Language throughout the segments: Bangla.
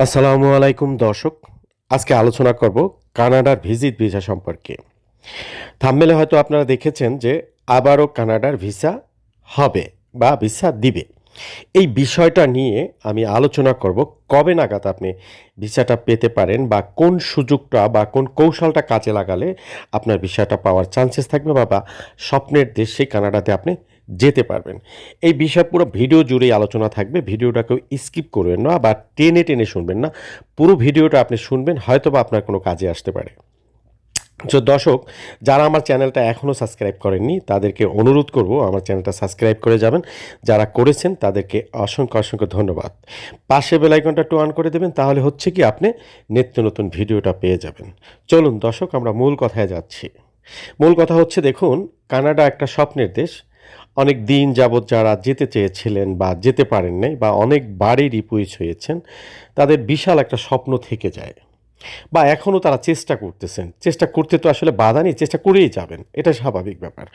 আসসালামু আলাইকুম দর্শক, আজকে আলোচনা করব কানাডার ভিজিট ভিসা সম্পর্কে। থাম্বেলে হয়তো আপনারা দেখেছেন যে আবারও কানাডার ভিসা হবে বা ভিসা দিবে। এই বিষয়টা নিয়ে আমি আলোচনা করব কবে নাগাদ আপনি ভিসাটা পেতে পারেন বা কোন সুযোগটা বা কোন কৌশলটা কাজে লাগালে আপনার ভিসাটা পাওয়ার চান্সেস থাকবে বা স্বপ্নের দেশ কানাডাতে আপনি যেতে পারবেন। এই বিষয় পুরো ভিডিও জুড়েই আলোচনা থাকবে। ভিডিওটা কেউ স্কিপ করবেন না বা টেনে টেনে শুনবেন না। পুরো ভিডিওটা আপনি শুনবেন হয়তো বা আপনার কোনো কাজে আসতে পারে। তো দর্শক, যারা আমার চ্যানেলটা এখনও সাবস্ক্রাইব করেননি, তাদেরকে অনুরোধ করব, আমার চ্যানেলটা সাবস্ক্রাইব করে যাবেন। যারা করেছেন, তাদেরকে অসংখ্য অসংখ্য ধন্যবাদ। পাশে বেলাইকনটা টু অন করে দেবেন, তাহলে হচ্ছে কি আপনি নিত্য নতুন ভিডিওটা পেয়ে যাবেন। চলুন দর্শক, আমরা মূল কথায় যাচ্ছি। মূল কথা হচ্ছে, দেখুন, কানাডা একটা স্বপ্নের দেশ। অনেক দিন যাবৎ যারা যেতে চেয়েছিলেন বা যেতে পারেন নাই বা অনেক বাড়ি রিপুইচ হয়েছেন, তাদের বিশাল একটা স্বপ্ন থেকে যায়। বা এখনও তারা চেষ্টা করতেছেন। চেষ্টা করতে তো আসলে বাধা নেই, চেষ্টা করেই যাবেন। এটা স্বাভাবিক ব্যাপার।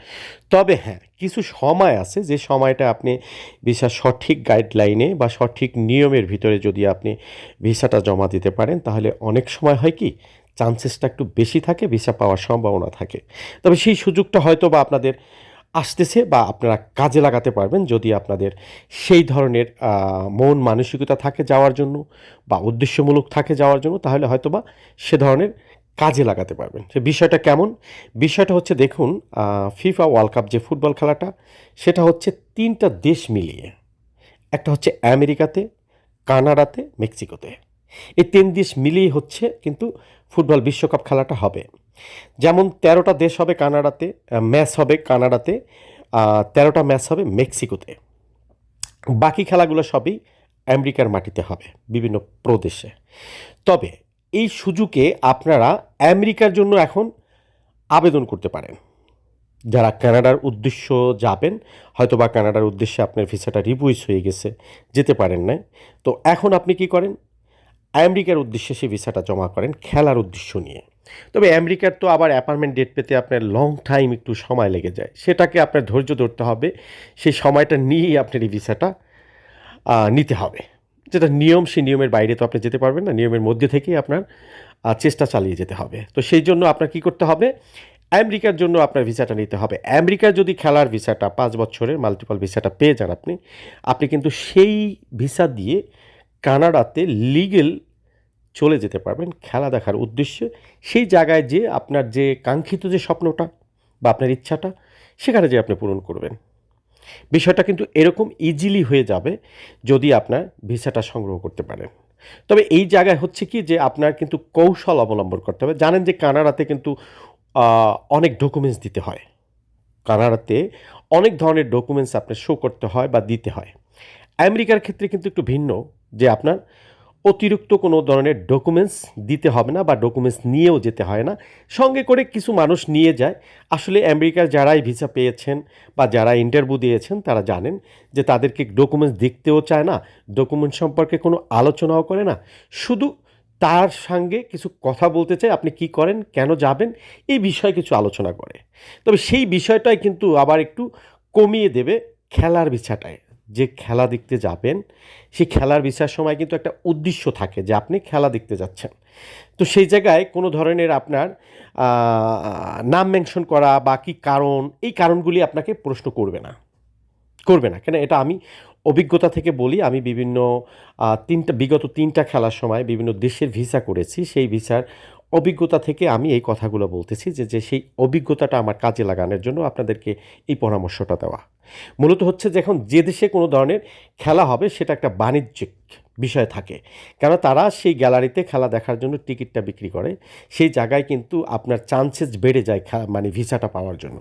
তবে হ্যাঁ কিছু সময় আছে যে সময়টা আপনি ভিসা সঠিক গাইডলাইনে বা সঠিক নিয়মের ভিতরে যদি আপনি ভিসাটা জমা দিতে পারেন, তাহলে অনেক সময় হয় কি চান্সেসটা একটু বেশি থাকে, ভিসা পাওয়ার সম্ভাবনা থাকে। তবে সেই সুযোগটা হয়তো বা আপনাদের আসতেছে বা আপনারা কাজে লাগাতে পারবেন যদি আপনাদের সেই ধরনের মন মানসিকতা থাকে যাওয়ার জন্য বা উদ্দেশ্যমূলক থাকে যাওয়ার জন্য, তাহলে হয়তো বা সে ধরনের কাজে লাগাতে পারবেন। সে বিষয়টা কেমন? বিষয়টা হচ্ছে দেখুন ফিফা ওয়ার্ল্ড কাপ যে ফুটবল খেলাটা, সেটা হচ্ছে তিনটা দেশ মিলিয়ে। একটা হচ্ছে আমেরিকাতে, কানাডাতে, মেক্সিকোতে। এই তিন দেশ মিলিয়ে হচ্ছে কিন্তু ফুটবল বিশ্বকাপ খেলাটা হবে। যেমন তেরোটা দেশ হবে কানাডাতে ম্যাচ হবে কানাডাতে তেরোটা ম্যাচ হবে মেক্সিকোতে। বাকি খেলাগুলো সবই আমেরিকার মাটিতে হবে, বিভিন্ন প্রদেশে। তবে এই সুযোগে আপনারা আমেরিকার জন্য এখন আবেদন করতে পারেন। যারা কানাডার উদ্দেশ্য যাবেন হয়তো বা কানাডার উদ্দেশ্যে আপনার ভিসাটা রিভুইস হয়ে গেছে, যেতে পারেন নাই। তো এখন আপনি কি করেন? আমেরিকার উদ্দেশ্যে সেই ভিসাটা জমা করেন, খেলার উদ্দেশ্য নিয়ে। তবে আমেরিকার তো আবার অ্যাপার্টমেন্ট ডেট পেতে আপনার লং টাইম একটু সময় লেগে যায়। সেটাকে আপনার ধৈর্য ধরতে হবে। সেই সময়টা নিয়েই আপনার এই ভিসাটা নিতে হবে। যেটা নিয়ম, সেই নিয়মের বাইরে তো আপনি যেতে পারবেন না। নিয়মের মধ্যে থেকেই আপনার চেষ্টা চালিয়ে যেতে হবে। তো সেই জন্য আপনার কি করতে হবে? আমেরিকার জন্য আপনার ভিসাটা নিতে হবে। আমেরিকার যদি খেলার ভিসাটা, পাঁচ বছরের মাল্টিপল ভিসাটা পেয়ে যান আপনি আপনি কিন্তু সেই ভিসা দিয়ে কানাডাতে লিগেল চলে যেতে পারবেন খেলা দেখার উদ্দেশ্যে। সেই জায়গায় যে আপনার যে কাঙ্ক্ষিত যে স্বপ্নটা বা আপনার ইচ্ছাটা, সেখানে যে আপনি পূরণ করবেন। বিষয়টা কিন্তু এরকম ইজিলি হয়ে যাবে যদি আপনার ভিসাটা সংগ্রহ করতে পারেন। তবে এই জায়গায় হচ্ছে কি যে আপনার কিন্তু কৌশল অবলম্বন করতে হবে। জানেন যে কানাডাতে কিন্তু অনেক ডকুমেন্টস দিতে হয়। কানাডাতে অনেক ধরনের ডকুমেন্টস আপনার শো করতে হয় বা দিতে হয়। আমেরিকার ক্ষেত্রে কিন্তু একটু ভিন্ন যে আপনার অতিরিক্ত কোনো ধরনের ডকুমেন্টস দিতে হবে না বা ডকুমেন্টস নিয়েও যেতে হয় না। সঙ্গে করে কিছু মানুষ নিয়ে যায়। আসলে আমেরিকার যারাই ভিসা পেয়েছেন বা যারা ইন্টারভিউ দিয়েছেন, তারা জানেন যে তাদেরকে ডকুমেন্টস দেখতেও চায় না ডকুমেন্ট সম্পর্কে কোনো আলোচনাও করে না। শুধু তার সঙ্গে কিছু কথা বলতে চায় আপনি কি করেন, কেন যাবেন, এই বিষয়ে কিছু আলোচনা করে। তবে সেই বিষয়টাই কিন্তু আবার একটু কমিয়ে দেবে খেলার ভিসাটায় যে খেলা দেখতে যাবেন, সেই খেলার ভিসার সময় কিন্তু একটা উদ্দেশ্য থাকে যে আপনি খেলা দেখতে যাচ্ছেন। তো সেই জায়গায় কোনো ধরনের আপনার নাম মেনশন করা বা কী কারণ, এই কারণগুলি আপনাকে প্রশ্ন করবে না। করবে না। কেন? এটা আমি অভিজ্ঞতা থেকে বলি, আমি বিভিন্ন তিনটা, বিগত তিনটা খেলার সময় বিভিন্ন দেশের ভিসা করেছি, সেই ভিসার অভিজ্ঞতা থেকে আমি এই কথাগুলো বলতেছি যে যে সেই অভিজ্ঞতাটা আমার কাজে লাগানোর জন্য আপনাদেরকে এই পরামর্শটা দেওয়া। মূলত হচ্ছে যখন যে দেশে কোনো ধরনের খেলা হবে সেটা একটা বাণিজ্যিক বিষয় থাকে। কেন তারা সেই গ্যালারিতে খেলা দেখার জন্য টিকিটটা বিক্রি করে। সেই জায়গায় কিন্তু আপনার চান্সেস বেড়ে যায় মানে ভিসাটা পাওয়ার জন্য।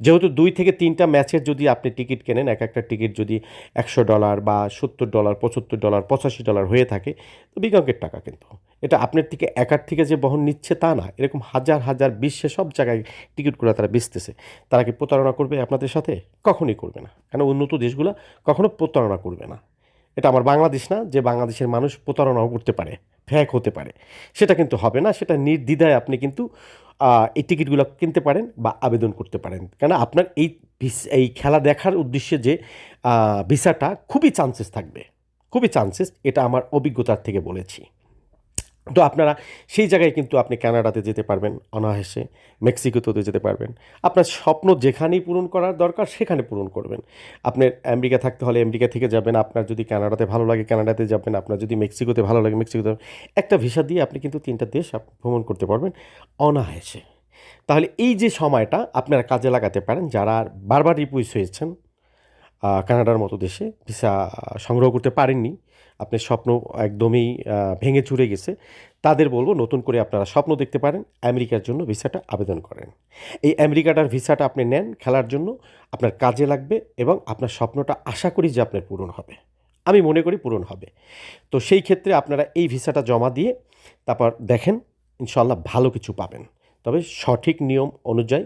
যেহেতু দুই থেকে তিনটা ম্যাচের যদি আপনি টিকিট কেনেন, এক একটা টিকিট যদি একশো ডলার বা সত্তর ডলার, পঁচাত্তর ডলার, পঁচাশি ডলার হয়ে থাকে, তো বিগ অঙ্কের টাকা কিন্তু। এটা আপনার থেকে একার থেকে যে বহন নিচ্ছে তা না। এরকম হাজার হাজার বিশ্বে সব জায়গায় টিকিটগুলো তারা বেচতেছে। তারা কি প্রতারণা করবে আপনাদের সাথে? কখনই করবে না। কেন উন্নত দেশগুলো কখনো প্রতারণা করবে না। এটা আমার বাংলাদেশ না, যে বাংলাদেশের মানুষ প্রতারণাও করতে পারে, ফ্যাক হতে পারে। সেটা কিন্তু হবে না, সেটা নির্দ্বিধায় আপনি কিন্তু এই টিকিটগুলো কিনতে পারেন বা আবেদন করতে পারেন। কেন আপনার এই এই খেলা দেখার উদ্দেশ্যে যে ভিসাটা খুবই চান্সেস থাকবে। খুবই চান্সেস এটা আমার অভিজ্ঞতার থেকে বলেছি। তো আপনারা সেই জায়গায় কিন্তু আপনি কানাডাতে যেতে পারবেন, অনায়াসে মেক্সিকোতে যেতে পারবেন। আপনার স্বপ্ন যেখানেই পূরণ করার দরকার, সেখানে পূরণ করবেন। আপনার আমেরিকা থাকতে হলে আমেরিকা থেকে যাবেন, আপনার যদি কানাডাতে ভালো লাগে কানাডাতে যাবেন, আপনার যদি মেক্সিকোতে ভালো লাগে মেক্সিকোতে একটা ভিসা দিয়ে আপনি কিন্তু তিনটা দেশ ভ্রমণ করতে পারবেন অনায়াসে। তাহলে এই যে সময়টা আপনারা কাজে লাগাতে পারেন, যারা বারবার রিপুইস হয়েছেন কানাডার মতো দেশে ভিসা সংগ্রহ করতে পারেননি। আপনার স্বপ্ন একদমই ভেঙে চুরে গেছে। তাদের বলব নতুন করে আপনারা স্বপ্ন দেখতে পারেন, আমেরিকার জন্য ভিসাটা আবেদন করেন। এই আমেরিকাটার ভিসাটা আপনি নেন খেলার জন্য, আপনার কাজে লাগবে এবং আপনার স্বপ্নটা আশা করি যে আপনার পূরণ হবে। আমি মনে করি পূরণ হবে। তো সেই ক্ষেত্রে আপনারা এই ভিসাটা জমা দিয়ে তারপর দেখেন ইনশাল্লাহ ভালো কিছু পাবেন। তবে সঠিক নিয়ম অনুযায়ী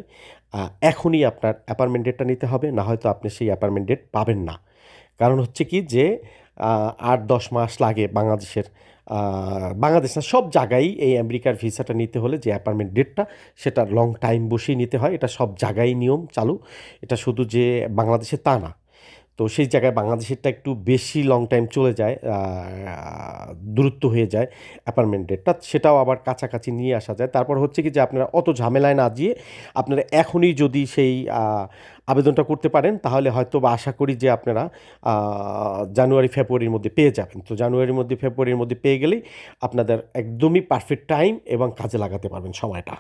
এখনই আপনার অ্যাপার্টমেন্ট ডেটটা নিতে হবে, না হয়তো আপনি সেই অ্যাপার্টমেন্ট ডেট পাবেন না। কারণ হচ্ছে কি যে আট দশ মাস লাগে বাংলাদেশের বাংলাদেশ না, সব জায়গায় এই আমেরিকার ভিসাটা নিতে হলে যে অ্যাপার্টমেন্ট ডেটটা, সেটা লং টাইম বসেই নিতে হয়। এটা সব জায়গায় নিয়ম চালু। এটা শুধু যে বাংলাদেশে তা না তো সেই জায়গায় বাংলাদেশেরটা একটু বেশি লং টাইম চলে যায় দূরত্ব হয়ে যায় অ্যাপার্টমেন্ট ডেটটা সেটাও আবার কাছাকাছি নিয়ে আসা যায়। তারপর হচ্ছে কি যে আপনারা অত ঝামেলায় না দিয়ে আপনারা এখনই যদি সেই আবেদনটা করতে পারেন, তাহলে হয়তো বা আশা করি যে আপনারা জানুয়ারি, ফেব্রুয়ারির মধ্যে পেয়ে যাবেন। তো জানুয়ারির মধ্যে, ফেব্রুয়ারির মধ্যে পেয়ে গেলেই আপনাদের একদমই পারফেক্ট টাইম এবং কাজে লাগাতে পারবেন সময়টা।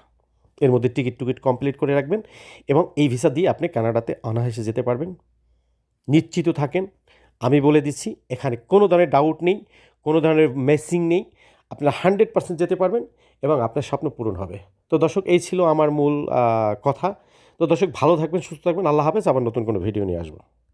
এর মধ্যে টিকিট টুকিট কমপ্লিট করে রাখবেন এবং এই ভিসা দিয়ে আপনি কানাডাতে অনায়াসে যেতে পারবেন। নিশ্চিত থাকেন। আমি বলে দিচ্ছি, এখানে কোনো ধরনের ডাউট নেই, কোনো ধরনের মেসিং নেই। আপনারা হান্ড্রেড পার্সেন্ট যেতে পারবেন এবং আপনার স্বপ্ন পূরণ হবে। তো দর্শক, এই ছিল আমার মূল কথা। তো দর্শক, ভালো থাকবেন, সুস্থ থাকবেন। আল্লাহ হাফেজ। আবার নতুন কোনো ভিডিও নিয়ে আসব।